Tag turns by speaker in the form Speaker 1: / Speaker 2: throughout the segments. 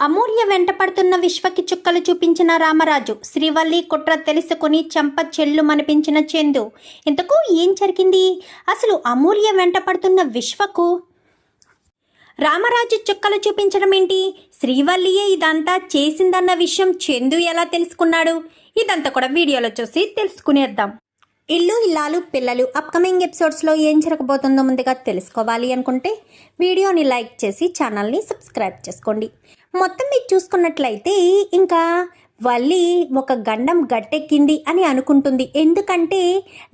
Speaker 1: అమూల్య వెంటపడుతున్న విశ్వకి చుక్కలు చూపించిన రామరాజు శ్రీవల్లి కుట్ర తెలుసుకుని చెంప చెల్లు మనిపించిన చందు. ఇంతకు ఏం జరిగింది? అసలు అమూల్య వెంటపడుతున్న విశ్వకు? రామరాజు చుక్కలు చూపించడం ఏంటి? శ్రీవల్లియే ఇదంతా చేసిందన్న విషయం చందు ఎలా తెలుసుకున్నాడు? ఇదంతా కూడా వీడియోలో చూసి తెలుసుకునేద్దాం. ఇల్లు ఇల్లాలు పిల్లలు అప్కమింగ్ ఎపిసోడ్స్లో ఏం జరగబోతుందో ముందుగా తెలుసుకోవాలి అనుకుంటే వీడియోని లైక్ చేసి ఛానల్ని సబ్స్క్రైబ్ చేసుకోండి. మొత్తం మీరు చూసుకున్నట్లయితే ఇంకా వల్లి ఒక గండం గట్టెక్కింది అని అనుకుంటుంది. ఎందుకంటే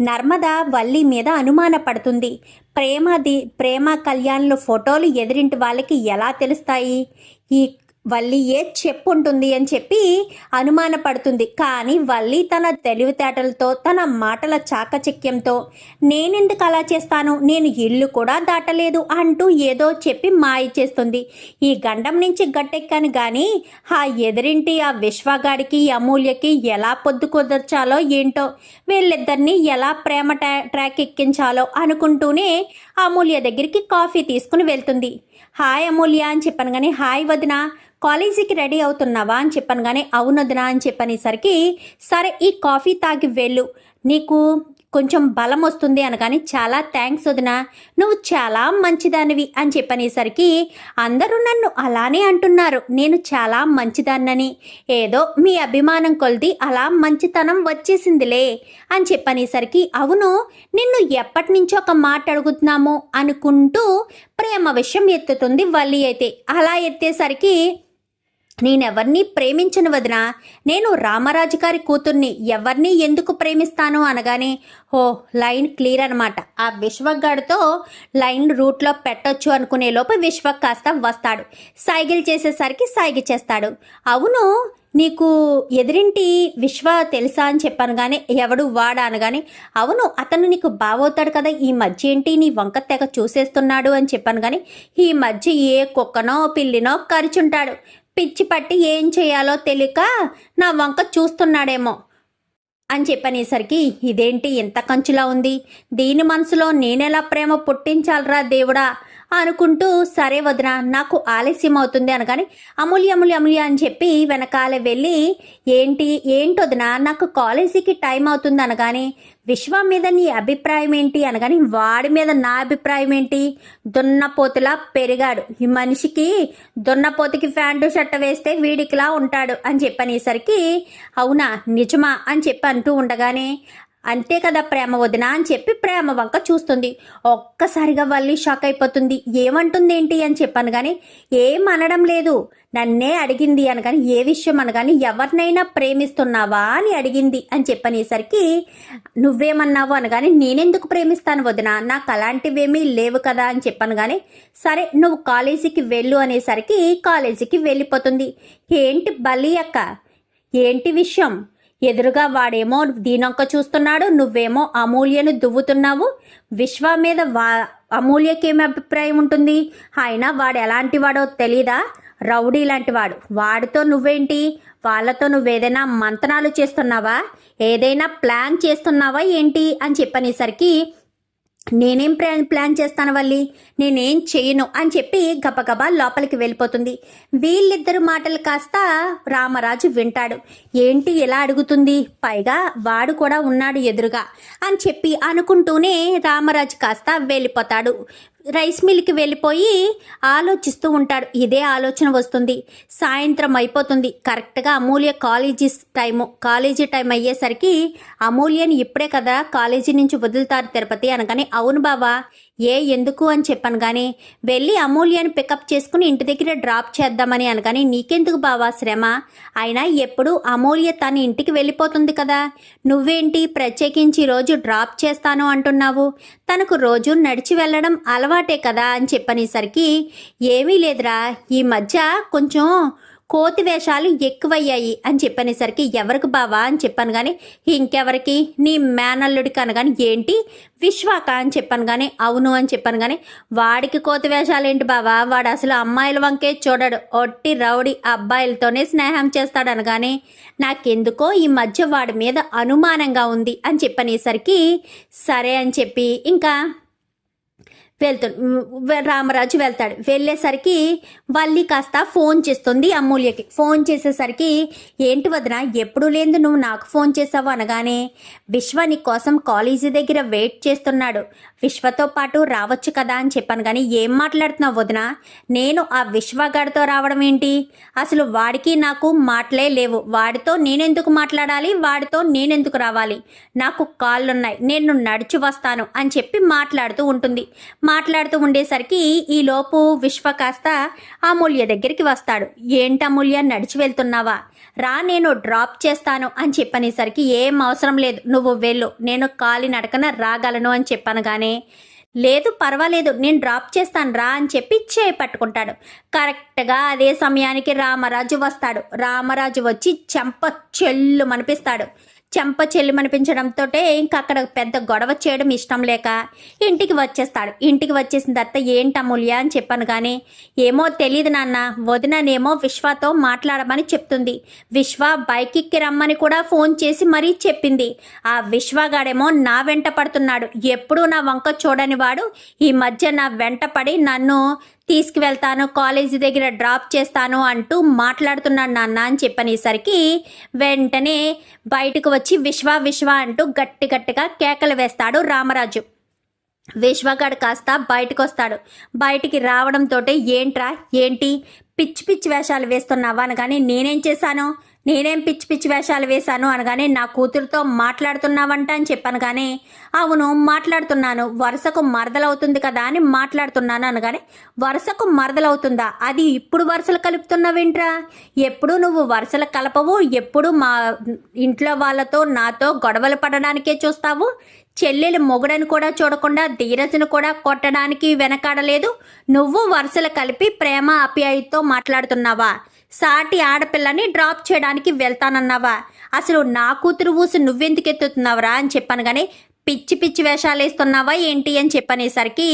Speaker 1: నర్మద వల్లి మీద అనుమానపడుతుంది. ప్రేమది ప్రేమ కళ్యాణ్లో ఫోటోలు ఎదిరింటి వాళ్ళకి ఎలా తెలుస్తాయి? ఈ వల్లి ఏ చెప్పు ఉంటుంది అని చెప్పి అనుమానపడుతుంది. కానీ వల్లి తన తెలివితేటలతో తన మాటల చాకచక్యంతో నేనెందుకు అలా చేస్తాను? నేను ఇల్లు కూడా దాటలేదు అంటూ ఏదో చెప్పి మాయ చేస్తుంది. ఈ గండం నుంచి గట్టెక్కాను కానీ ఆ ఎదురింటి ఆ విశ్వగాడికి అమూల్యకి ఎలా పొద్దు కుదర్చాలో ఏంటో వీళ్ళిద్దరిని ఎలా ప్రేమ ట్రా- ట్రాక్ ఎక్కించాలో అనుకుంటూనే అమూల్య దగ్గరికి కాఫీ తీసుకుని వెళ్తుంది. హాయ్ అమూల్య అని చెప్పాను కానీ హాయ్ వదిన కాలేజీకి రెడీ అవుతున్నావా అని చెప్పాను కానీ అవును వదినా అని చెప్పనేసరికి సరే ఈ కాఫీ తాగి వెళ్ళు. నీకు కొంచెం బలం వస్తుంది అనగాని చాలా థ్యాంక్స్ వదిన. నువ్వు చాలా మంచిదానివి అని చెప్పనేసరికి అందరూ నన్ను అలానే అంటున్నారు. నేను చాలా మంచిదాన్నని. ఏదో మీ అభిమానం కొలిది అలా మంచితనం వచ్చేసిందిలే అని చెప్పనేసరికి అవును నిన్ను ఎప్పటి నుంచో ఒక మాట అడుగుతున్నాము అనుకుంటూ ప్రేమ విషయం ఎత్తుతుంది వల్లి అయితే. అలా ఎత్తేసరికి నేనెవరిని ప్రేమించను వదిన. నేను రామరాజు గారి కూతుర్ని ఎవరిని ఎందుకు ప్రేమిస్తాను అనగానే ఓ లైన్ క్లియర్ అనమాట ఆ విశ్వగాడితో లైన్ రూట్లో పెట్టొచ్చు అనుకునే లోపు విశ్వ కాస్త వస్తాడు. సైకిల్ చేసేసరికి సైగి చేస్తాడు. అవును నీకు ఎదిరింటి విశ్వ తెలుసా అని చెప్పాను కానీ ఎవడు వాడా అనగానే అవును అతను నీకు బావవుతాడు కదా ఈ మధ్య ఏంటి నీ వంక తెగ చూసేస్తున్నాడు అని చెప్పాను కానీ ఈ మధ్య ఏ కుక్కనో పిల్లినో కరిచుంటాడు. పిచ్చి పట్టి ఏం చేయాలో తెలియక నా వంక చూస్తున్నాడేమో అని చెప్పనేసరికి ఇదేంటి ఇంత కంచులా ఉంది? దీని మనసులో నేనెలా ప్రేమ పుట్టించాలరా దేవుడా? అనుకుంటూ సరే వదిన నాకు ఆలస్యం అవుతుంది అనగానే అమూల్య అమూల్య అమూల్య అని చెప్పి వెనకాల వెళ్ళి ఏంటి ఏంటొదిన నాకు కాలేజీకి టైం అవుతుంది అనగానే విశ్వ మీద నీ అభిప్రాయం ఏంటి అనగాని వాడి మీద నా అభిప్రాయం ఏంటి? దున్నపోతులా పెరిగాడు. ఈ మనిషికి దున్నపోతుకి ప్యాంటు షర్ట్ వేస్తే వీడికిలా ఉంటాడు అని చెప్పనేసరికి అవునా నిజమా అని చెప్పి అంటూ ఉండగానే అంతే కదా ప్రేమ వదిన అని చెప్పి ప్రేమ వంక చూస్తుంది. ఒక్కసారిగా వల్లి షాక్ అయిపోతుంది. ఏమంటుంది ఏంటి అని చెప్పాను కానీ ఏం అనడం లేదు. నన్నే అడిగింది అనగాని ఏ విషయం అనగాని ఎవరినైనా ప్రేమిస్తున్నావా అని అడిగింది అని చెప్పనేసరికి నువ్వేమన్నావు? అనగాని నేనెందుకు ప్రేమిస్తాను వదిన? నాకు అలాంటివేమీ లేవు కదా అని చెప్పాను కానీ సరే నువ్వు కాలేజీకి వెళ్ళు అనేసరికి కాలేజీకి వెళ్ళిపోతుంది. ఏంటి బలి అక్క? ఏంటి విషయం? ఎదురుగా వాడేమో దీనొక్క చూస్తున్నాడు నువ్వేమో అమూల్యను దువ్వుతున్నావు. విశ్వ మీద వా అమూల్యకేమి అభిప్రాయం ఉంటుంది? ఆయన వాడు ఎలాంటి వాడో తెలీదా? రౌడీ లాంటి వాడు వాడితో నువ్వేంటి? వాళ్ళతో నువ్వేదైనా మంతనాలు చేస్తున్నావా? ఏదైనా ప్లాన్ చేస్తున్నావా ఏంటి? అని చెప్పనేసరికి నేనేం ప్లాన్ ప్లాన్ చేస్తాను వల్లి? నేనేం చేయను అని చెప్పి గబగబా లోపలికి వెళ్ళిపోతుంది. వీళ్ళిద్దరు మాటలు కాస్త రామరాజు వింటాడు. ఏంటి ఎలా అడుగుతుంది? పైగా వాడు కూడా ఉన్నాడు ఎదురుగా అని చెప్పి అనుకుంటూనే రామరాజు కాస్త వెళ్ళిపోతాడు. రైస్ మిల్కి వెళ్ళిపోయి ఆలోచిస్తూ ఉంటాడు. ఇదే ఆలోచన వస్తుంది. సాయంత్రం అయిపోతుంది. కరెక్ట్గా Amulya college time college time అయ్యేసరికి అమూల్యని ఇప్పుడే కదా కాలేజీ నుంచి వదులుతారు తిరుపతి అనగానే అవును బావా ఏ ఎందుకు అని చెప్పాను కానీ వెళ్ళి అమూల్యను పికప్ చేసుకుని ఇంటి దగ్గర డ్రాప్ చేద్దామని అనగాని నీకెందుకు బావా శ్రమ? అయినా ఎప్పుడు అమూల్య తన ఇంటికి వెళ్ళిపోతుంది కదా. నువ్వేంటి ప్రత్యేకించి రోజు డ్రాప్ చేస్తాను అంటున్నావు? తనకు రోజు నడిచి వెళ్ళడం అలవాటే కదా అని చెప్పనేసరికి ఏమీ లేదురా. ఈ మధ్య కొంచెం కోతి వేషాలు ఎక్కువయ్యాయి అని చెప్పనేసరికి ఎవరికి బావా? అని చెప్పాను కానీ ఇంకెవరికి? నీ మేనల్లుడికి అనగాని ఏంటి? విశ్వాక? అని చెప్పాను కానీ అవును అని చెప్పాను కానీ వాడికి కోతి వేషాలు ఏంటి బావా? వాడు అసలు అమ్మాయిల వంకే చూడడు. ఒట్టి రౌడీ అబ్బాయిలతోనే స్నేహం చేస్తాడు అనగానే నాకెందుకో ఈ మధ్య వాడి మీద అనుమానంగా ఉంది అని చెప్పనేసరికి సరే అని చెప్పి ఇంకా వెళ్తాడు రామరాజు వెళ్తాడు. వెళ్ళేసరికి వల్లి కాస్త ఫోన్ చేస్తుంది అమూల్యకి. ఫోన్ చేసేసరికి ఏంటి వదిన ఎప్పుడు లేదు నువ్వు నాకు ఫోన్ చేసావు అనగానే విశ్వ నీ కోసం కాలేజీ దగ్గర వెయిట్ చేస్తున్నాడు. విశ్వతో పాటు రావచ్చు కదా అని చెప్పాను కానీ ఏం మాట్లాడుతున్నావు వదిన? నేను ఆ విశ్వగాడితో రావడం ఏంటి? అసలు వాడికి నాకు మాటలే లేవు. వాడితో నేనెందుకు మాట్లాడాలి? వాడితో నేనెందుకు రావాలి? నాకు కాళ్ళున్నాయి. నేను నడిచి వస్తాను అని చెప్పి మాట్లాడుతూ ఉంటుంది. మాట్లాడుతూ ఉండేసరికి ఈలోపు విశ్వ కాస్త అమూల్య దగ్గరికి వస్తాడు. ఏంటి అమూల్య నడిచి వెళ్తున్నావా? రా నేను డ్రాప్ చేస్తాను అని చెప్పనేసరికి ఏం అవసరం లేదు నువ్వు వెళ్ళు. నేను కాలి నడకన రాగలను అని చెప్పాను కానీ లేదు పర్వాలేదు నేను డ్రాప్ చేస్తాను రా అని చెప్పి చేయి పట్టుకుంటాడు. కరెక్ట్గా అదే సమయానికి రామరాజు వస్తాడు. రామరాజు వచ్చి చెంప చెల్లు మనిపిస్తాడు. చెంప చెల్లిమనిపించడంతో ఇంకా అక్కడ పెద్ద గొడవ చేయడం ఇష్టం లేక ఇంటికి వచ్చేస్తాడు. ఇంటికి వచ్చేసిన తర్వాత ఏంటి అమూల్య అని చెప్పాను కానీ ఏమో తెలియదు నాన్న వదిననేమో విశ్వతో మాట్లాడమని చెప్తుంది. విశ్వ బైక్ ఎక్కి రమ్మని కూడా ఫోన్ చేసి మరీ చెప్పింది. ఆ విశ్వగాడేమో నా వెంట పడుతున్నాడు. ఎప్పుడూ నా వంక చూడని వాడు ఈ మధ్య నా వెంట పడి నన్ను తీసుకువెళ్తాను కాలేజీ దగ్గర డ్రాప్ చేస్తాను అంటూ మాట్లాడుతున్నాడు నాన్న అని చెప్పనేసరికి వెంటనే బయటకు వచ్చి విశ్వ విశ్వ అంటూ గట్టి గట్టిగా కేకలు వేస్తాడు రామరాజు. విశ్వగాడు కాస్త బయటకు వస్తాడు బయటికి రావడంతో ఏంట్రా ఏంటి? పిచ్చి పిచ్చి వేషాలు వేస్తున్నావా అనగానే నేనేం చేశాను? నేనేం పిచ్చి పిచ్చి వేషాలు వేశాను అనగానే నా కూతురుతో మాట్లాడుతున్నావంట అని చెప్పాను కానీ అవును మాట్లాడుతున్నాను. వరుసకు మరదలవుతుంది కదా అని మాట్లాడుతున్నాను అనగానే వరుసకు మరదలవుతుందా? అది ఇప్పుడు వరుసలు కలుపుతున్నావేంట్రా? ఎప్పుడు నువ్వు వరుసలు కలపవు ఎప్పుడు మా ఇంట్లో వాళ్ళతో నాతో గొడవలు పడడానికే చూస్తావు? చెల్లెలు మొగుడని కూడా చూడకుండా ధీరజను కూడా కొట్టడానికి వెనకాడలేదు. నువ్వు వరుసలు కలిపి ప్రేమ అప్యాయతో మాట్లాడుతున్నావా? సాటి ఆడపిల్లని డ్రాప్ చేయడానికి వెళ్తానన్నావా? అసలు నా కూతురు ఊసి నువ్వెందుకు ఎత్తుతున్నావురా అని చెప్పాను కానీ పిచ్చి పిచ్చి వేషాలు వేస్తున్నావా ఏంటి అని చెప్పనేసరికి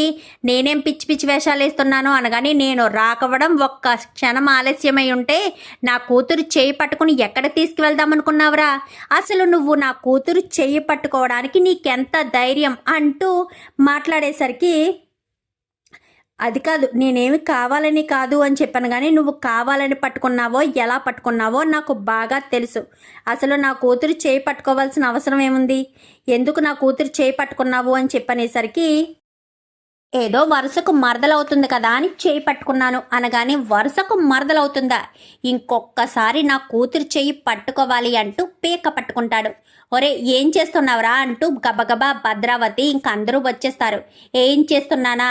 Speaker 1: నేనేం పిచ్చి పిచ్చి వేషాలు వేస్తున్నాను అనగానే నేను రాకవడం ఒక్క క్షణం ఆలస్యమై ఉంటే నా కూతురు చేయి పట్టుకుని ఎక్కడ తీసుకువెళ్దామనుకున్నావురా? అసలు నువ్వు నా కూతురు చేయి పట్టుకోవడానికి నీకెంత ధైర్యం అంటూ మాట్లాడేసరికి అది కాదు నేనేమి కావాలని కాదు అని చెప్పాను కానీ నువ్వు కావాలని పట్టుకున్నావో ఎలా పట్టుకున్నావో నాకు బాగా తెలుసు. అసలు నా కూతురు చేయి పట్టుకోవాల్సిన అవసరం ఏముంది? ఎందుకు నా కూతురు చేయి పట్టుకున్నావు అని చెప్పనేసరికి ఏదో వరుసకు మరదలవుతుంది కదా అని చేయి పట్టుకున్నాను అనగానే వరుసకు మరదలవుతుందా? ఇంకొక్కసారి నా కూతురు చేయి పట్టుకోవాలి అంటూ పీక పట్టుకుంటాడు. ఒరే ఏం చేస్తున్నావురా అంటూ గబగబా భద్రావతి ఇంకందరూ వచ్చేస్తారు. ఏం చేస్తున్నానా?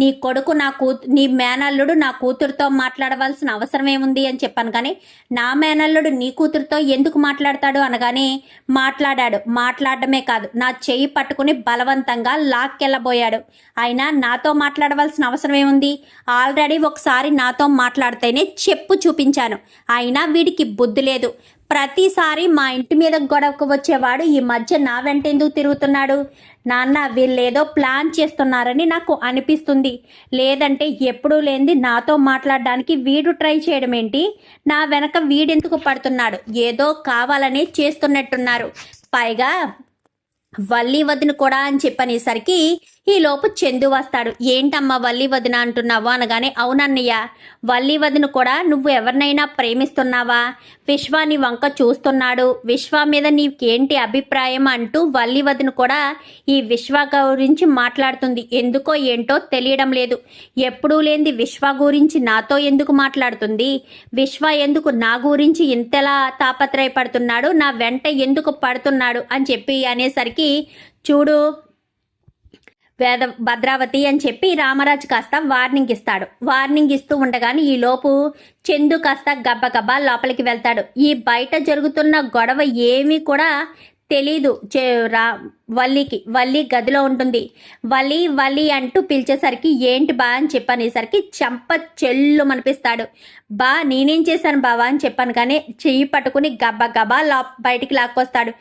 Speaker 1: నీ కొడుకు నా కూతు నీ మేనల్లుడు నా కూతురుతో మాట్లాడవలసిన అవసరం ఏముంది అని చెప్పాను. కానీ నా మేనల్లుడు నీ కూతురుతో ఎందుకు మాట్లాడతాడు అనగానే మాట్లాడాడు. మాట్లాడడమే కాదు నా చెయ్యి పట్టుకుని బలవంతంగా లాక్కెళ్ళబోయాడు. అయినా నాతో మాట్లాడవలసిన అవసరం ఏముంది ఆల్రెడీ ఒకసారి నాతో మాట్లాడితేనే చెప్పు చూపించాను. అయినా వీడికి బుద్ధి లేదు. ప్రతిసారి మా ఇంటి మీద గొడవకు వచ్చేవాడు ఈ మధ్య నా వెంట ఎందుకు తిరుగుతున్నాడు? నాన్న వీళ్ళేదో ప్లాన్ చేస్తున్నారని నాకు అనిపిస్తుంది. లేదంటే ఎప్పుడూ లేనిది నాతో మాట్లాడడానికి వీడు ట్రై చేయడం ఏంటి నా వెనక వీడెందుకు పడుతున్నాడు? ఏదో కావాలని చేస్తున్నట్టున్నారు. పైగా వల్లి వదిన కూడా అని చెప్పనేసరికి ఈలోపు చందు వస్తాడు. ఏంటమ్మా వల్లి వదిన అంటున్నావా? అనగానే అవునన్నయ్య వల్లి వదిన కూడా నువ్వు ఎవరినైనా ప్రేమిస్తున్నావా? విశ్వాని వంక చూస్తున్నాడు. విశ్వ మీద నీకేంటి అభిప్రాయం? అంటూ వల్లి వదిన కూడా ఈ విశ్వ గురించి మాట్లాడుతుంది. ఎందుకో ఏంటో తెలియడం లేదు. ఎప్పుడూ లేనిది విశ్వ గురించి నాతో ఎందుకు మాట్లాడుతుంది? విశ్వ ఎందుకు నా గురించి ఇంతలా తాపత్రయపడుతున్నాడు? నా వెంట ఎందుకు పడుతున్నాడు? అని చెప్పి అనేసరికి చూడు వేద భద్రావతి అని చెప్పి రామరాజు కాస్త వార్నింగ్ ఇస్తాడు. వార్నింగ్ ఇస్తూ ఉండగానే ఈ లోపు చందు కాస్త గబ్బగబ్బా లోపలికి వెళ్తాడు. ఈ బయట జరుగుతున్న గొడవ ఏమీ కూడా తెలీదు చే రా వల్లికి. వల్లి గదిలో ఉంటుంది. వల్లి వల్లి అంటూ పిలిచేసరికి ఏంటి బా అని చెప్పనేసరికి చెంప చెల్లు అనిపిస్తాడు బా నేనేం చేశాను బావా అని చెప్పాను కానీ చెయ్యి పట్టుకుని గబ్బ గబా లా బయటికి లాక్కొస్తాడు.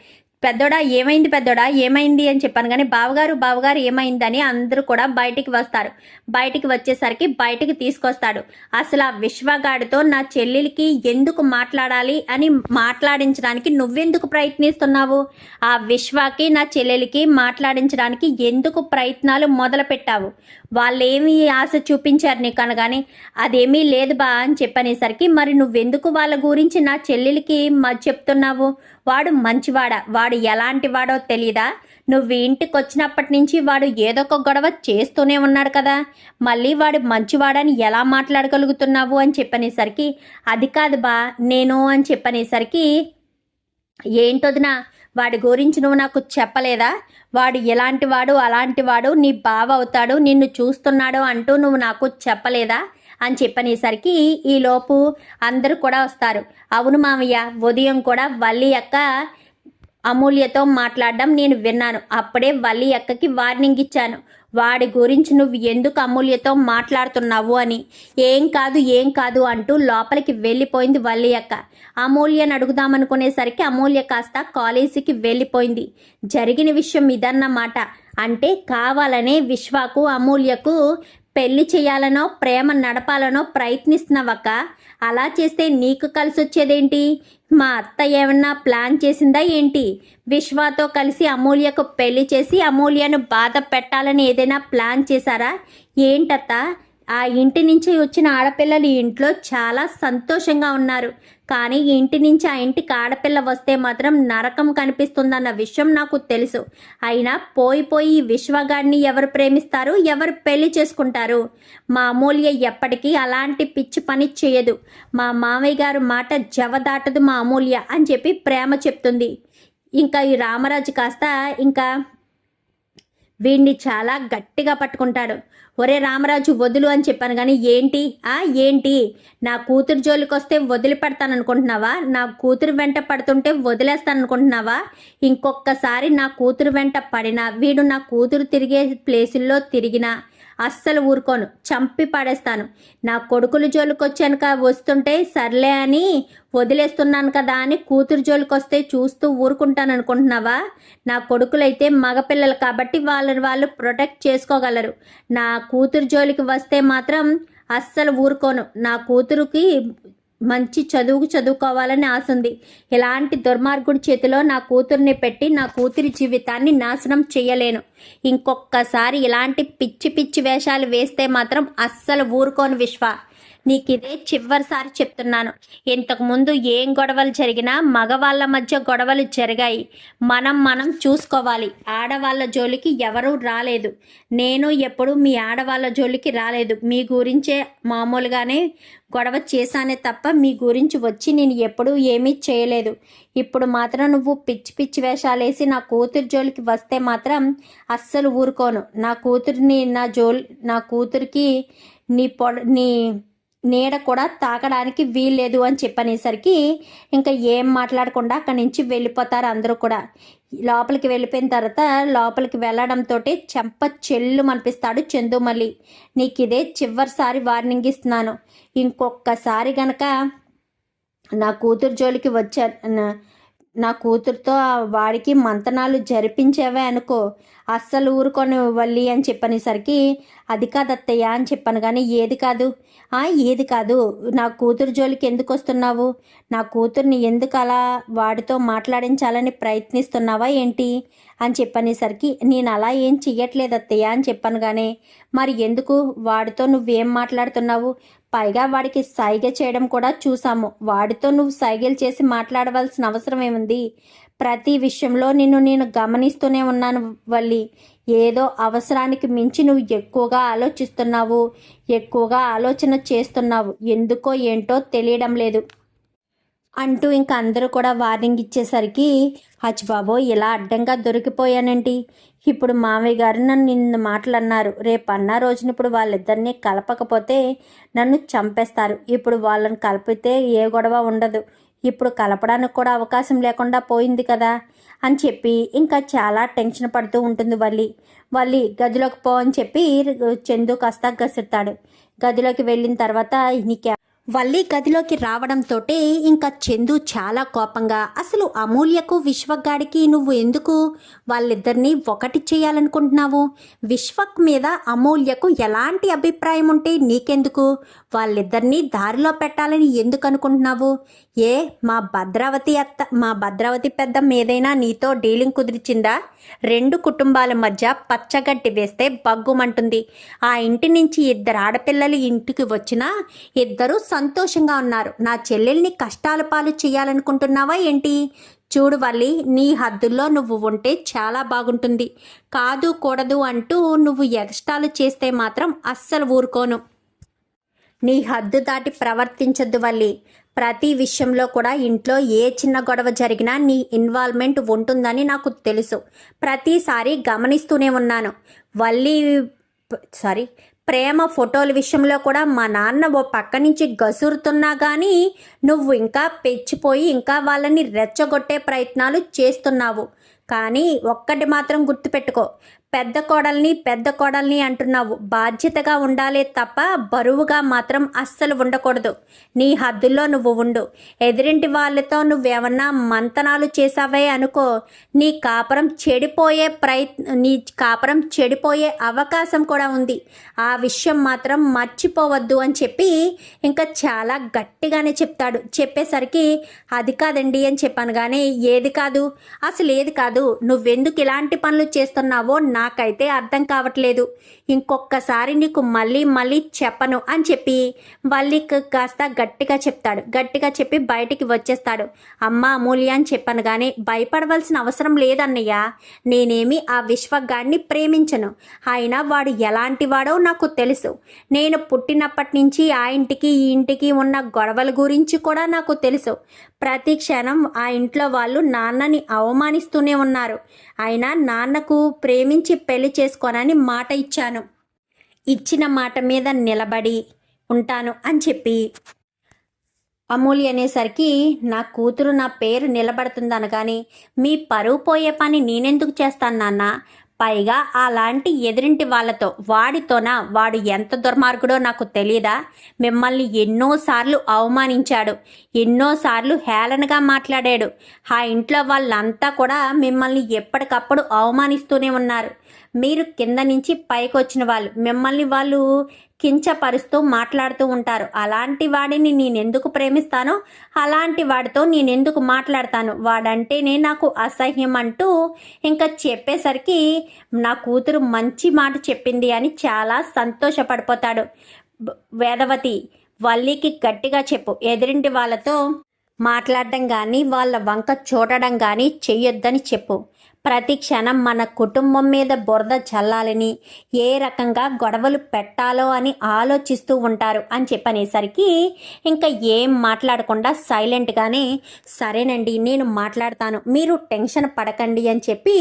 Speaker 1: పెద్దోడా ఏమైంది పెద్దోడా? ఏమైంది అని చెప్పాను కానీ బావగారు బావగారు ఏమైందని అందరూ కూడా బయటికి వస్తారు. బయటికి వచ్చేసరికి బయటికి తీసుకొస్తాడు. అసలు ఆ విశ్వగాడితో నా చెల్లెలికి ఎందుకు మాట్లాడాలి అని మాట్లాడించడానికి నువ్వెందుకు ప్రయత్నిస్తున్నావు? ఆ విశ్వకి నా చెల్లెలికి మాట్లాడించడానికి ఎందుకు ప్రయత్నాలు మొదలు పెట్టావు వాళ్ళేమి ఆశ చూపించారు నీకు అనగానే అదేమీ లేదు బా అని చెప్పనేసరికి మరి నువ్వెందుకు వాళ్ళ గురించి నా చెల్లెలికి మా చెప్తున్నావు? వాడు మంచివాడా? వాడు ఎలాంటి వాడో తెలీదా? నువ్వు ఇంటికి వచ్చినప్పటి నుంచి వాడు ఏదో ఒక గొడవ చేస్తూనే ఉన్నాడు కదా. మళ్ళీ వాడు మంచివాడని ఎలా మాట్లాడగలుగుతున్నావు? అని చెప్పనేసరికి అది కాదు బా నేను అని చెప్పనేసరికి ఏంటొదినా వాడి గురించి నువ్వు నాకు చెప్పలేదా? వాడు ఎలాంటి వాడు అలాంటి వాడు నీ బావ అవుతాడు నిన్ను చూస్తున్నాడు అంటూ నువ్వు నాకు చెప్పలేదా? అని చెప్పనేసరికి ఈలోపు అందరూ కూడా వస్తారు. అవును మామయ్య ఉదయం కూడా వల్లి యొక్క అమూల్యతో మాట్లాడడం నేను విన్నాను. అప్పుడే వల్లి అక్కకి వార్నింగ్ ఇచ్చాను. వాడి గురించి నువ్వు ఎందుకు అమూల్యతో మాట్లాడుతున్నావు అని. ఏం కాదు ఏం కాదు అంటూ లోపలికి వెళ్ళిపోయింది వల్లియక్క. అమూల్యని అడుగుదామనుకునేసరికి అమూల్య కాస్త కాలేజీకి వెళ్ళిపోయింది. జరిగిన విషయం ఇదన్నమాట. అంటే కావాలనే విశ్వాకు అమూల్యకు పెళ్ళి చేయాలనో ప్రేమ నడపాలనో ప్రయత్నిస్తున్నావక్క. అలా చేస్తే నీకు కలిసి వచ్చేదేంటి మా అత్త ఏమన్నా ప్లాన్ చేసిందా ఏంటి? విశ్వాతో కలిసి అమూల్యకు పెళ్ళి చేసి అమూల్యను బాధ పెట్టాలని ఏదైనా ప్లాన్ చేశారా? ఏంటత్త? ఆ ఇంటి నుంచి వచ్చిన ఆడపిల్లలు ఇంట్లో చాలా సంతోషంగా ఉన్నారు. కానీ ఇంటి నుంచి ఆ ఇంటికి ఆడపిల్ల వస్తే మాత్రం నరకం కనిపిస్తుందన్న విషయం నాకు తెలుసు. అయినా పోయి పోయి విశ్వగాడిని ఎవరు ప్రేమిస్తారు? ఎవరు పెళ్ళి చేసుకుంటారు? మా అమూల్య ఎప్పటికీ అలాంటి పిచ్చి పని చేయదు. మా మామయ్య గారు మాట జవదాటదు మా అమూల్య అని చెప్పి ప్రేమ చెప్తుంది. ఇంకా ఈ రామరాజు కాస్త ఇంకా వీడిని చాలా గట్టిగా పట్టుకుంటాడు. ఒరే రామరాజు వదులు అని చెప్పాను కానీ ఏంటి? ఆ ఏంటి? నా కూతురు జోలికి వస్తే వదిలిపెడతాను అనుకుంటున్నావా నా కూతురు వెంట పడుతుంటే వదిలేస్తాను అనుకుంటున్నావా ఇంకొకసారి నా కూతురు వెంట పడినా వీడు నా కూతురు తిరిగే ప్లేసుల్లో తిరిగినా అస్సలు ఊరుకోను. చంపి పడేస్తాను. నా కొడుకులు జోలికొచ్చానుక వస్తుంటే సర్లే అని వదిలేస్తున్నాను కదా అని కూతురు జోలికొస్తే చూస్తూ ఊరుకుంటాను అనుకుంటున్నావా నా కొడుకులైతే మగపిల్లలు కాబట్టి వాళ్ళని వాళ్ళు ప్రొటెక్ట్ చేసుకోగలరు. నా కూతురు జోలికి వస్తే మాత్రం అస్సలు ఊరుకోను. నా కూతురుకి మంచి చదువుకు చదువుకోవాలని ఆశ ఉంది. ఇలాంటి దుర్మార్గుడి చేతిలో నా కూతుర్ని పెట్టి నా కూతురి జీవితాన్ని నాశనం చేయలేను. ఇంకొకసారి ఇలాంటి పిచ్చి పిచ్చి వేషాలు వేస్తే మాత్రం అస్సలు ఊరుకోను విశ్వ. నీకు ఇదే చివరిసారి చెప్తున్నాను. ఇంతకుముందు ఏం గొడవలు జరిగినా మగవాళ్ళ మధ్య గొడవలు జరిగాయి. మనం మనం చూసుకోవాలి. ఆడవాళ్ళ జోలికి ఎవరూ రాలేదు. నేను ఎప్పుడు మీ ఆడవాళ్ళ జోలికి రాలేదు. మీ గురించే మామూలుగానే గొడవ చేశానే తప్ప మీ గురించి వచ్చి నేను ఎప్పుడూ ఏమీ చేయలేదు. ఇప్పుడు మాత్రం నువ్వు పిచ్చి పిచ్చి వేషాలేసి నా కూతురు జోలికి వస్తే మాత్రం అస్సలు ఊరుకోను. నా కూతురిని నా జోలి నా కూతురికి నీ పొడ నీ నీడ కూడా తాగడానికి వీల్లేదు అని చెప్పనేసరికి ఇంకా ఏం మాట్లాడకుండా అక్కడి నుంచి వెళ్ళిపోతారు అందరూ కూడా. లోపలికి వెళ్ళిపోయిన తర్వాత లోపలికి వెళ్ళడంతో చెంప చెల్లు అనిపిస్తాడు చందు మళ్ళీ నీకు ఇదే చివరిసారి వార్నింగ్ ఇస్తున్నాను. ఇంకొకసారి గనక నా కూతురు జోలికి వచ్చా నా కూతురుతో వాడికి మంతనాలు జరిపించేవే అనుకో. అస్సలు ఊరుకొని వల్లి అని చెప్పనేసరికి అది కాదు అత్తయ్య అని చెప్పాను కానీ ఏది కాదు. ఆ ఏది కాదు. నా కూతురు జోలికి ఎందుకు వస్తున్నావు? నా కూతుర్ని ఎందుకు అలా వాడితో మాట్లాడించాలని ప్రయత్నిస్తున్నావా ఏంటి? అని చెప్పనేసరికి నేను అలా ఏం చెయ్యట్లేదు అత్తయ్య అని చెప్పాను కానీ మరి ఎందుకు? వాడితో నువ్వేం మాట్లాడుతున్నావు? పైగా వాడికి సైగ చేయడం కూడా చూసాము వాడితో నువ్వు సైగలు చేసి మాట్లాడవలసిన అవసరం ఏముంది? ప్రతి విషయంలో నిన్ను నేను గమనిస్తూనే ఉన్నాను వల్లి. ఏదో అవసరానికి మించి నువ్వు ఎక్కువగా ఆలోచిస్తున్నావు ఎక్కువగా ఆలోచన చేస్తున్నావు. ఎందుకో ఏంటో తెలియడం లేదు. అంటూ ఇంక అందరూ కూడా వార్నింగ్ ఇచ్చేసరికి హచ్చిబాబో ఇలా అడ్డంగా దొరికిపోయానండి. ఇప్పుడు మామయ్య గారు నన్ను నిన్న మాటలు అన్నారు రేపు అన్న రోజున ఇప్పుడు వాళ్ళిద్దరిని కలపకపోతే నన్ను చంపేస్తారు. ఇప్పుడు వాళ్ళని కలిపితే ఏ గొడవ ఉండదు. ఇప్పుడు కలపడానికి కూడా అవకాశం లేకుండా పోయింది కదా అని చెప్పి ఇంకా చాలా టెన్షన్ పడుతూ ఉంటుంది వల్లి. వల్లి గదిలోకి పో అని చెప్పి చందు కాస్త గసురుతాడు. గదిలోకి వెళ్ళిన తర్వాత నీకే వల్లి గదిలోకి రావడంతోటే ఇంకా చందు చాలా కోపంగా అసలు అమూల్యకు విశ్వగాడికి నువ్వు ఎందుకు వాళ్ళిద్దరినీ ఒకటి చేయాలనుకుంటున్నావు? విశ్వక్ మీద అమూల్యకు ఎలాంటి అభిప్రాయం ఉంటే నీకెందుకు? వాళ్ళిద్దరినీ దారిలో పెట్టాలని ఎందుకు అనుకుంటున్నావు? ఏ మా భద్రావతి అత్త మా భద్రావతి పెద్ద ఏదైనా నీతో డీలింగ్ కుదిరిచిందా? రెండు కుటుంబాల మధ్య పచ్చగడ్డి వేస్తే బగ్గుమంటుంది ఆ ఇంటి నుంచి ఇద్దరు ఆడపిల్లలు ఇంటికి వచ్చినా ఇద్దరు సంతోషంగా ఉన్నారు. నా చెల్లెల్ని కష్టాల పాలు చేయాలనుకుంటున్నావా ఏంటి? చూడు వల్లి నీ హద్దుల్లో నువ్వు ఉంటే చాలా బాగుంటుంది. కాదు కూడదు అంటూ నువ్వు ఎగస్టాలు చేస్తే మాత్రం అస్సలు ఊరుకోను. నీ హద్దు దాటి ప్రవర్తించొద్దు వల్లి. ప్రతి విషయంలో కూడా ఇంట్లో ఏ చిన్న గొడవ జరిగినా నీ ఇన్వాల్వ్మెంట్ ఉంటుందని నాకు తెలుసు. ప్రతిసారి గమనిస్తూనే ఉన్నాను. వల్లి సారీ ప్రేమ ఫోటోల విషయంలో కూడా మా నాన్న ఓ పక్క నుంచి గసురుతున్నా కానీ నువ్వు ఇంకా పెచ్చిపోయి ఇంకా వాళ్ళని రెచ్చగొట్టే ప్రయత్నాలు చేస్తున్నావు. కానీ ఒక్కటి మాత్రం గుర్తుపెట్టుకో పెద్ద కోడల్ని పెద్ద కోడల్ని అంటున్నావు. బాధ్యతగా ఉండాలే తప్ప బరువుగా మాత్రం అస్సలు ఉండకూడదు. నీ హద్దుల్లో నువ్వు ఉండు. ఎదురింటి వాళ్ళతో నువ్వేమన్నా మంతనాలు చేసావే అనుకో నీ కాపురం చెడిపోయే ప్రయత్నం నీ కాపురం చెడిపోయే అవకాశం కూడా ఉంది. ఆ విషయం మాత్రం మర్చిపోవద్దు అని చెప్పి ఇంకా చాలా గట్టిగానే చెప్తాడు. చెప్పేసరికి అది కాదండి అని చెప్పాను కానీ ఏది కాదు? అసలు ఏది కాదు? నువ్వెందుకు ఇలాంటి పనులు చేస్తున్నావో నాకైతే అర్థం కావట్లేదు. ఇంకొకసారి నీకు మళ్ళీ మళ్ళీ చెప్పను అని చెప్పి వల్లికి కాస్త గట్టిగా చెప్తాడు. గట్టిగా చెప్పి బయటికి వచ్చేస్తాడు. అమ్మ అమూల్య అని చెప్పాను కానీ భయపడవలసిన అవసరం లేదన్నయ్య. నేనేమి ఆ విశ్వగాడిని ప్రేమించను. అయినా వాడు ఎలాంటి వాడో నాకు తెలుసు. నేను పుట్టినప్పటి నుంచి ఆ ఇంటికి ఈ ఇంటికి ఉన్న గొడవల గురించి కూడా నాకు తెలుసు. ప్రతి క్షణం ఆ ఇంట్లో వాళ్ళు నాన్నని అవమానిస్తూనే ఉన్నారు. అయినా నాన్నకు ప్రేమించి పెళ్ళి చేసుకోనని మాట ఇచ్చాను. ఇచ్చిన మాట మీద నిలబడి ఉంటాను అని చెప్పి అమూల్య అనేసరికి నా కూతురు నా పేరు నిలబడుతుందనగాని మీ పరువు పోయే పని నేనెందుకు చేస్తాను నాన్న? పైగా అలాంటి ఎదురింటి వాళ్ళతో వాడితోనా వాడు ఎంత దుర్మార్గుడో నాకు తెలియదా మిమ్మల్ని ఎన్నోసార్లు అవమానించాడు ఎన్నోసార్లు హేళనగా మాట్లాడాడు. ఆ ఇంట్లో వాళ్ళంతా కూడా మిమ్మల్ని ఎప్పటికప్పుడు అవమానిస్తూనే ఉన్నారు. మీరు కింద నుంచి పైకి వచ్చిన వాళ్ళు మిమ్మల్ని వాళ్ళు కించపరుస్తూ మాట్లాడుతూ ఉంటారు. అలాంటి వాడిని నేనెందుకు ప్రేమిస్తానో అలాంటి వాడితో నేనెందుకు మాట్లాడతాను? వాడంటేనే నాకు అసహ్యం అంటూ ఇంకా చెప్పేసరికి నా కూతురు మంచి మాట చెప్పింది అని చాలా సంతోషపడిపోతాడు. వేదవతి వల్లికి గట్టిగా చెప్పు. ఎదురింటి వాళ్ళతో మాట్లాడడం కానీ వాళ్ళ వంక చూడడం కానీ చెయ్యొద్దని చెప్పు. ప్రతి క్షణం మన కుటుంబం మీద బురద చల్లాలని ఏ రకంగా గొడవలు పెట్టాలో అని ఆలోచిస్తూ ఉంటారు అని చెప్పనేసరికి ఇంకా ఏం మాట్లాడకుండా సైలెంట్గానే సరేనండి నేను మాట్లాడతాను మీరు టెన్షన్ పడకండి అని చెప్పి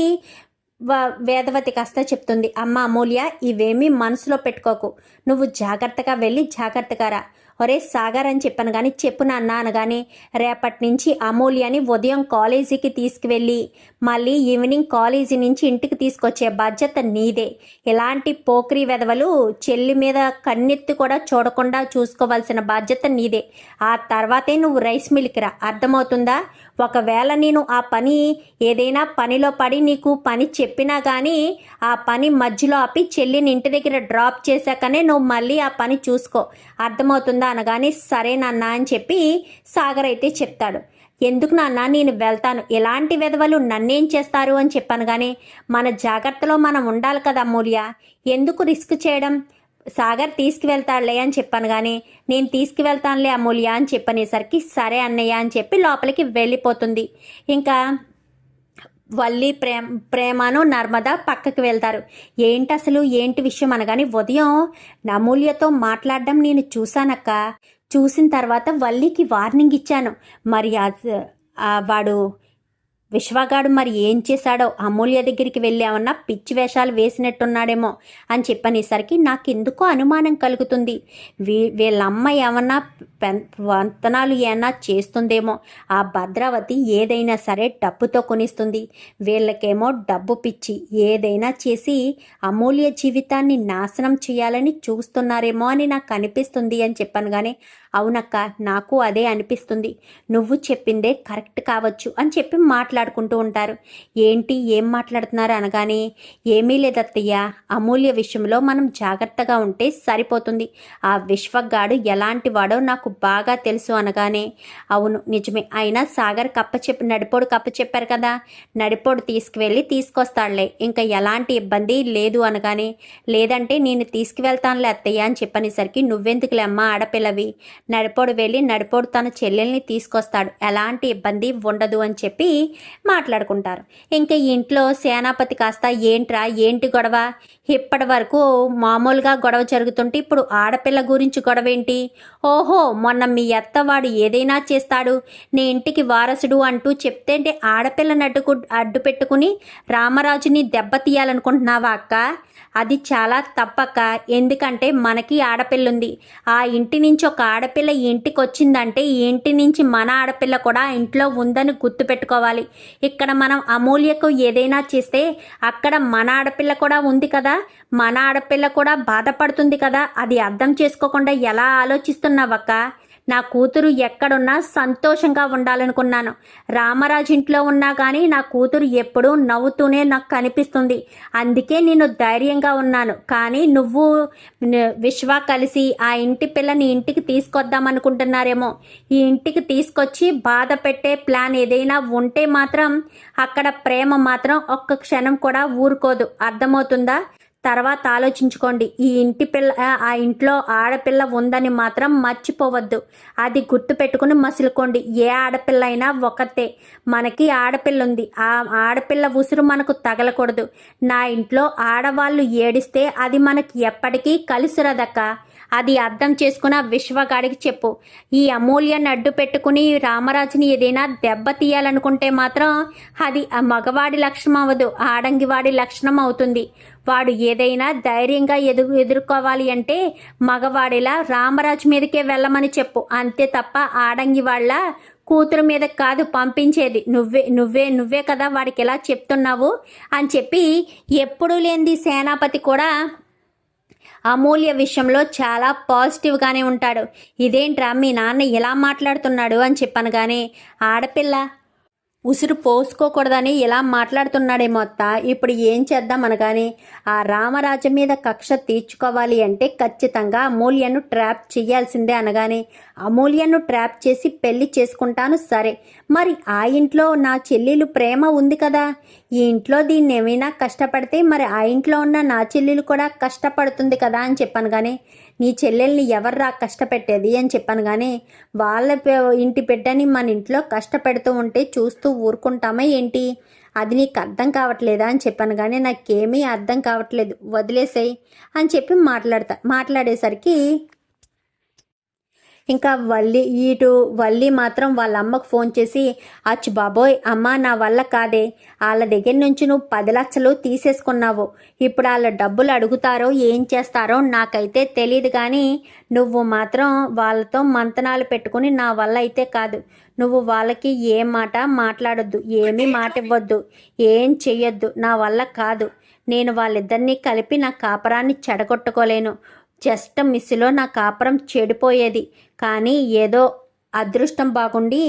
Speaker 1: వేదవతి కాస్త చెప్తుంది. అమ్మ అమూల్య ఇవేమీ మనసులో పెట్టుకోకు. నువ్వు జాగ్రత్తగా వెళ్ళి జాగ్రత్తగా రా. ఒరే సాగర్ అని చెప్పాను కానీ చెప్పు నాన్న అనగానే రేపటి నుంచి అమూల్యని ఉదయం కాలేజీకి తీసుకువెళ్ళి మళ్ళీ ఈవినింగ్ కాలేజీ నుంచి ఇంటికి తీసుకొచ్చే బాధ్యత నీదే. ఇలాంటి పోకరి వెధవలు చెల్లి మీద కన్నెత్తి కూడా చూడకుండా చూసుకోవాల్సిన బాధ్యత నీదే. ఆ తర్వాతే నువ్వు రైస్ మిల్కి రా. అర్థమవుతుందా? ఒకవేళ నేను ఆ పని ఏదైనా పనిలో పడి నీకు పని చెప్పినా కానీ ఆ పని మధ్యలో ఆపి చెల్లిని ఇంటి దగ్గర డ్రాప్ చేశాకనే నువ్వు మళ్ళీ ఆ పని చూసుకో. అర్థమవుతుందా అనగానే సరేనన్నా అని చెప్పి సాగర్ అయితే చెప్తాడు. ఎందుకు నాన్న నేను వెళ్తాను? ఎలాంటి విధవలు నన్నేం చేస్తారు అని చెప్పాను కానీ మన జాగ్రత్తలో మనం ఉండాలి కదా అమూల్య ఎందుకు రిస్క్ చేయడం? సాగర్ తీసుకువెళ్తాడులే అని చెప్పాను కానీ నేను తీసుకువెళ్తానులే అమూల్య అని చెప్పనేసరికి సరే అన్నయ్య అని చెప్పి లోపలికి వెళ్ళిపోతుంది. ఇంకా వల్లి ప్రేమ ప్రేమను నర్మద పక్కకి వెళ్తారు. ఏంటి అసలు ఏంటి విషయం అనగాని ఉదయం అమూల్యతో మాట్లాడడం నేను చూశానక్క. చూసిన తర్వాత వల్లికి వార్నింగ్ ఇచ్చాను. మరి వాడు విశ్వగాడు మరి ఏం చేశాడో అమూల్య దగ్గరికి వెళ్ళామన్నా పిచ్చి వేషాలు వేసినట్టున్నాడేమో అని చెప్పనేసరికి నాకెందుకో అనుమానం కలుగుతుంది. వీ వీళ్ళమ్మ ఏమన్నా పెన్ వంతనాలు ఏమన్నా చేస్తుందేమో ఆ భద్రావతి ఏదైనా సరే డబ్బుతో కొనిస్తుంది. వీళ్ళకేమో డబ్బు పిచ్చి ఏదైనా చేసి అమూల్య జీవితాన్ని నాశనం చేయాలని చూస్తున్నారేమో అని నాకు అనిపిస్తుంది అని చెప్పాను కానీ అవునక్క నాకు అదే అనిపిస్తుంది. నువ్వు చెప్పిందే కరెక్ట్ కావచ్చు అని చెప్పి మాట్లాడుకుంటూ ఉంటారు. ఏంటి ఏం మాట్లాడుతున్నారు అనగానే ఏమీ లేదత్తయ్య. అమూల్య విషయంలో మనం జాగ్రత్తగా ఉంటే సరిపోతుంది. ఆ విశ్వగాడు ఎలాంటి వాడో నాకు బాగా తెలుసు అనగానే అవును నిజమే. అయినా సాగర్ కప్ప చెప్పి నడిపోడు కప్ప చెప్పారు కదా. నడిపోడు తీసుకువెళ్ళి తీసుకొస్తాడులే. ఇంకా ఎలాంటి ఇబ్బంది లేదు అనగానే లేదంటే నేను తీసుకువెళ్తానులే అత్తయ్య అని చెప్పనేసరికి నువ్వెందుకులే అమ్మ ఆడపిల్లవి? నడిపోడు వెళ్ళి నడిపోడు తన చెల్లెల్ని తీసుకొస్తాడు. ఎలాంటి ఇబ్బంది ఉండదు అని చెప్పి మాట్లాడుకుంటారు. ఇంకా ఇంట్లో సేనాపతి కాస్త ఏంట్రా ఏంటి గొడవ? ఇప్పటి వరకు మామూలుగా గొడవ జరుగుతుంటే ఇప్పుడు ఆడపిల్ల గురించి గొడవ ఏంటి? ఓహో మొన్న మీ అత్తవాడు ఏదైనా చేస్తాడు. నీ ఇంటికి వారసుడు అంటూ చెప్తే ఆడపిల్లని అడ్డుకు అడ్డు పెట్టుకుని రామరాజుని దెబ్బతీయాలనుకుంటున్నావా అక్క? అది చాలా తప్పక. ఎందుకంటే మనకి ఆడపిల్ల ఉంది ఆ ఇంటి నుంచి ఒక ఆడపిల్ల ఇంటికి వచ్చిందంటే ఈ ఇంటి నుంచి మన ఆడపిల్ల కూడా ఇంట్లో ఉందని గుర్తుపెట్టుకోవాలి. ఇక్కడ మనం అమూల్యకు ఏదైనా చేస్తే అక్కడ మన ఆడపిల్ల కూడా ఉంది కదా. మన ఆడపిల్ల కూడా బాధపడుతుంది కదా. అది అర్థం చేసుకోకుండా ఎలా ఆలోచిస్తున్నావక్క? నా కూతురు ఎక్కడున్నా సంతోషంగా ఉండాలనుకున్నాను. రామరాజు ఇంట్లో ఉన్నా కానీ నా కూతురు ఎప్పుడూ నవ్వుతూనే నాకు కనిపిస్తుంది. అందుకే నేను ధైర్యంగా ఉన్నాను. కానీ నువ్వు విశ్వ కలిసి ఆ ఇంటి పిల్లని ఇంటికి తీసుకొద్దాం అనుకుంటున్నారేమో ఈ ఇంటికి తీసుకొచ్చి బాధ పెట్టే ప్లాన్ ఏదైనా ఉంటే మాత్రం అక్కడ ప్రేమ మాత్రం ఒక్క క్షణం కూడా ఊరుకోదు. అర్థమవుతుందా? తర్వాత ఆలోచించుకోండి. ఈ ఇంటి పిల్ల ఆ ఇంట్లో ఆడపిల్ల ఉందని మాత్రం మర్చిపోవద్దు. అది గుర్తు పెట్టుకుని మసులుకోండి. ఏ ఆడపిల్ల అయినా ఒకతే. మనకి ఆడపిల్ల ఉంది ఆ ఆడపిల్ల ఉసురు మనకు తగలకూడదు. నా ఇంట్లో ఆడవాళ్ళు ఏడిస్తే అది మనకి ఎప్పటికీ కలిసిరదక్క. అది అర్థం చేసుకున్న విశ్వగాడికి చెప్పు. ఈ అమూల్యాన్ని అడ్డు పెట్టుకుని రామరాజుని ఏదైనా దెబ్బ తీయాలనుకుంటే మాత్రం అది మగవాడి లక్షణం అవ్వదు ఆడంగివాడి లక్షణం అవుతుంది వాడు ఏదైనా ధైర్యంగా ఎదురు ఎదుర్కోవాలి అంటే మగవాడిలా రామరాజు మీదకే వెళ్ళమని చెప్పు. అంతే తప్ప ఆడంగి వాళ్ళ కూతురు మీద కాదు పంపించేది. నువ్వే నువ్వే నువ్వే కదా వాడికి ఎలా చెప్తున్నావు అని చెప్పి ఎప్పుడూ లేనిది సేనాపతి కూడా అమూల్య విషయంలో చాలా పాజిటివ్గానే ఉంటాడు. ఇదేంట్రా మీ నాన్న ఇలా మాట్లాడుతున్నాడు అని చెప్పాను కానీ ఆడపిల్ల ఉసిరు పోసుకోకూడదని ఇలా మాట్లాడుతున్నాడేమో అత్త. ఇప్పుడు ఏం చేద్దాం అనగానే ఆ రామరాజు మీద కక్ష తీర్చుకోవాలి అంటే ఖచ్చితంగా అమూల్యను ట్రాప్ చేయాల్సిందే అనగానే అమూల్యను ట్రాప్ చేసి పెళ్ళి చేసుకుంటాను సరే. మరి ఆ ఇంట్లో నా చెల్లెలు ప్రేమ ఉంది కదా? ఈ ఇంట్లో దీన్ని ఏమైనా కష్టపడితే మరి ఆ ఇంట్లో ఉన్న నా చెల్లెలు కూడా కష్టపడుతుంది కదా అని చెప్పాను కానీ నీ చెల్లెల్ని ఎవర్రా కష్టపెట్టేది అని చెప్పాను కానీ వాళ్ళ ఇంటి బిడ్డని మన ఇంట్లో కష్టపెడుతూ ఉంటే చూస్తూ ఊరుకుంటామా ఏంటి? అది నీకు అర్థం కావట్లేదా అని చెప్పాను కానీ నాకేమీ అర్థం కావట్లేదు. వదిలేసేయి అని చెప్పి మాట్లాడతా మాట్లాడేసరికి ఇంకా వల్లి ఇటు వల్లి మాత్రం వాళ్ళ అమ్మకు ఫోన్ చేసి అచ్చు బాబోయ్ అమ్మ నా వల్ల కాదే. వాళ్ళ దగ్గర నుంచి నువ్వు పది లక్షలు తీసేసుకున్నావు. ఇప్పుడు వాళ్ళ డబ్బులు అడుగుతారో ఏం చేస్తారో నాకైతే తెలియదు కానీ నువ్వు మాత్రం వాళ్ళతో మంతనాలు పెట్టుకుని నా వల్ల అయితే కాదు. నువ్వు వాళ్ళకి ఏ మాట మాట్లాడొద్దు ఏమీ మాట ఇవ్వద్దు ఏం చెయ్యొద్దు నా వల్ల కాదు. నేను వాళ్ళిద్దరినీ కలిపి నా కాపరాన్ని చెడగొట్టుకోలేను. జస్ట్ మిస్లో నా కాపురం చెడిపోయేది. కానీ ఏదో అదృష్టం బాగుండి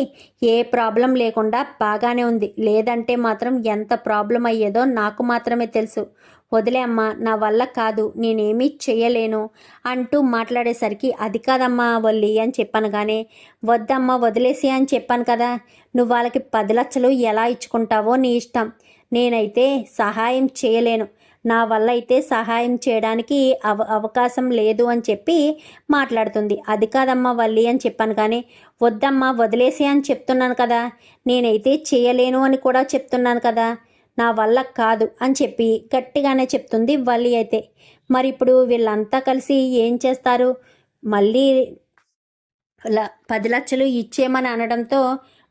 Speaker 1: ఏ ప్రాబ్లం లేకుండా బాగానే ఉంది. లేదంటే మాత్రం ఎంత ప్రాబ్లం అయ్యేదో నాకు మాత్రమే తెలుసు. వదిలే అమ్మా నా వల్ల కాదు నేనేమీ చేయలేను అంటూ మాట్లాడేసరికి అది కాదమ్మా వల్లి అని చెప్పాను కానీ వద్దమ్మా వదిలేసి అని చెప్పాను కదా నువ్వు వాళ్ళకి పది లక్షలు ఎలా ఇచ్చుకుంటావో నీ ఇష్టం. నేనైతే సహాయం చేయలేను. నా వల్ల అయితే సహాయం చేయడానికి అవ అవకాశం లేదు అని చెప్పి మాట్లాడుతుంది. అది కాదమ్మా వల్లి అని చెప్పాను కానీ వద్దమ్మా వదిలేసి అని చెప్తున్నాను కదా. నేనైతే చేయలేను అని కూడా చెప్తున్నాను కదా. నా వల్ల కాదు అని చెప్పి గట్టిగానే చెప్తుంది వల్లి అయితే. మరి ఇప్పుడు వీళ్ళంతా కలిసి ఏం చేస్తారు? మళ్ళీ పది లక్షలు ఇచ్చేయమని అనడంతో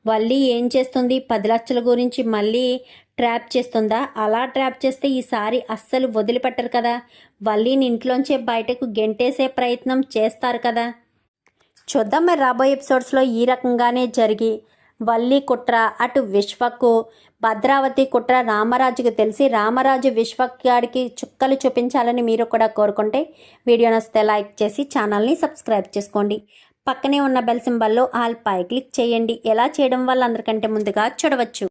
Speaker 1: వల్లి ఏం చేస్తుంది? పది లక్షల గురించి మళ్ళీ ట్రాప్ చేస్తుందా? అలా ట్రాప్ చేస్తే ఈసారి అస్సలు వదిలిపెట్టరు కదా. వల్లీని ఇంట్లోంచే బయటకు గెంటేసే ప్రయత్నం చేస్తారు కదా. చూద్దాం మరి రాబోయే ఎపిసోడ్స్లో ఈ రకంగానే జరిగి వల్లి కుట్ర అటు విశ్వకు భద్రావతి కుట్ర రామరాజుకు తెలిసి రామరాజు విశ్వక్యాడికి చుక్కలు చూపించాలని మీరు కూడా కోరుకుంటే వీడియో నస్తే లైక్ చేసి ఛానల్ని సబ్స్క్రైబ్ చేసుకోండి. పక్కనే ఉన్న బెల్ సింబల్లో ఆల్ పై క్లిక్ చేయండి. ఎలా చేయడం వల్ల అందరికంటే ముందుగా చూడవచ్చు.